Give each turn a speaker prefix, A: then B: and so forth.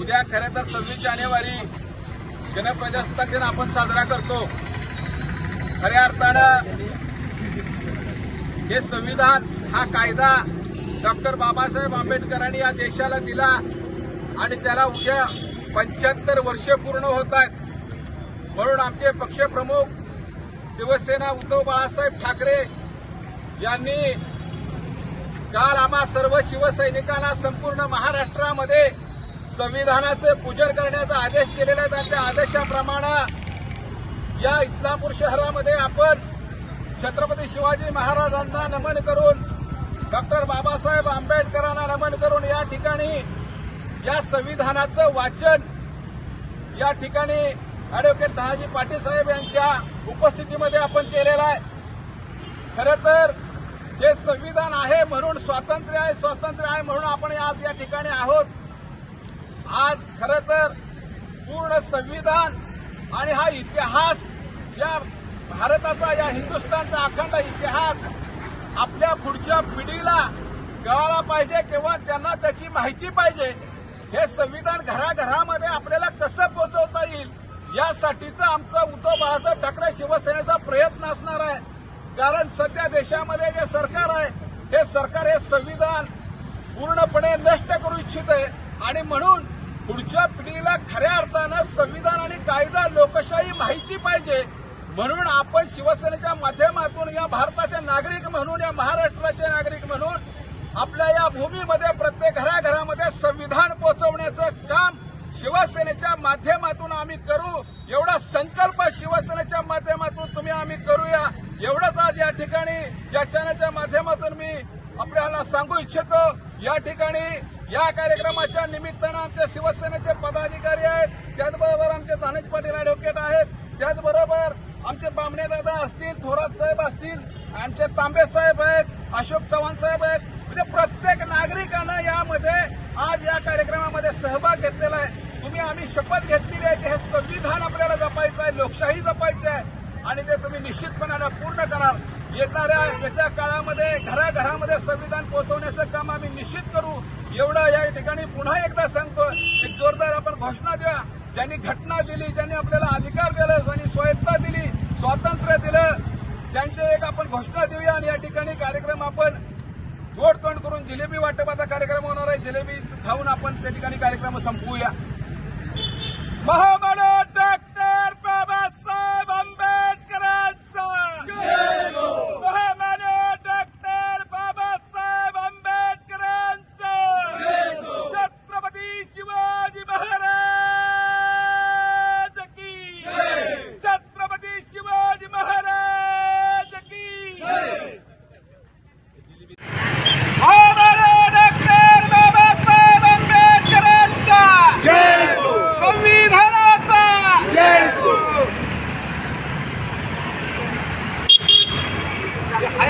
A: उद्या तर सव्वीस जानेवारी जनप्रजासत्ताक दिन आपण साजरा करतो. खऱ्या अर्थानं हे संविधान हा कायदा डॉक्टर बाबासाहेब आंबेडकरांनी या देशाला दिला आणि त्याला उद्या पंच्याहत्तर वर्ष पूर्ण होत आहेत. म्हणून आमचे पक्षप्रमुख शिवसेना उद्धव बाळासाहेब ठाकरे यांनी काल आम्हा सर्व शिवसैनिकांना संपूर्ण महाराष्ट्रामध्ये संविधानाचे पूजन करण्याचा आदेश दिलेला आहे. आणि त्या आदेशाप्रमाणे या इस्लामपूर शहरामध्ये आपण छत्रपती शिवाजी महाराजांना नमन करून डॉक्टर बाबासाहेब आंबेडकरांना नमन करून या ठिकाणी या संविधानाचं वाचन या ठिकाणी अॅडव्होकेट धनाजी पाटील साहेब यांच्या उपस्थितीमध्ये आपण केलेलं आहे. खरं तर हे संविधान आहे म्हणून स्वातंत्र्य आहे स्वातंत्र्य आहे म्हणून आपण आज या ठिकाणी आहोत. खरं तर पूर्ण संविधान आणि हा इतिहास या भारताचा या हिंदुस्थानचा अखंड इतिहास आपल्या पुढच्या पिढीला कळायला पाहिजे किंवा त्यांना त्याची माहिती पाहिजे हे संविधान घराघरामध्ये आपल्याला कसं पोहोचवता येईल यासाठीचा आमचा उद्धव बाळासाहेब ठाकरे शिवसेनेचा प्रयत्न असणार आहे. कारण सध्या देशामध्ये जे सरकार आहे हे सरकार हे संविधान पूर्णपणे नष्ट करू इच्छित आहे आणि म्हणून पुढच्या पिढीला खऱ्या अर्थानं संविधान आणि कायदा लोकशाही माहिती पाहिजे. म्हणून आपण शिवसेनेच्या माध्यमातून या भारताचे नागरिक म्हणून या महाराष्ट्राचे नागरिक म्हणून आपल्या या भूमीमध्ये प्रत्येक घराघरामध्ये संविधान पोहोचवण्याचं काम शिवसेनेच्या माध्यमातून आम्ही करू. एवढा संकल्प शिवसेनेच्या माध्यमातून तुम्ही आम्ही करूया. एवढंच आज या ठिकाणी या चॅनलच्या माध्यमातून मी आपल्याला सांगू इच्छितो. या ठिकाणी या कार्यक्रमाच्या निमित्तानं आमच्या शिवसेनेचे पदाधिकारी आहेत. त्याचबरोबर आमचे धनेश पाटील ऍडव्होकेट आहेत. त्याचबरोबर आमचे बामणे दादा असतील थोरात साहेब असतील आमचे तांबे साहेब आहेत अशोक चव्हाण साहेब आहेत. म्हणजे प्रत्येक नागरिकानं यामध्ये आज या कार्यक्रमामध्ये सहभाग घेतलेला आहे. तुम्ही आम्ही शपथ घेतलेली आहे की हे संविधान आपल्याला जपायचं आहे लोकशाही जपायची आहे. आणि ते तुम्ही निश्चितपणानं पूर्ण कराल. येणाऱ्या येत्या काळामध्ये घराघरामध्ये संविधान पोहोचवण्याचं काम आम्ही निश्चित करू. एवढं या ठिकाणी पुन्हा एकदा सांगतो एक जोरदार आपण घोषणा द्या. ज्यांनी घटना दिली ज्यांनी आपल्याला अधिकार दिला ज्यांनी स्वायत्ता दिली स्वातंत्र्य दिलं त्यांचे एक आपण घोषणा देऊया आणि या ठिकाणी कार्यक्रम आपण गोड करून जिलेबी वाटपाचा कार्यक्रम होणार आहे. जिलेबी खाऊन आपण त्या ठिकाणी कार्यक्रम संपवूया.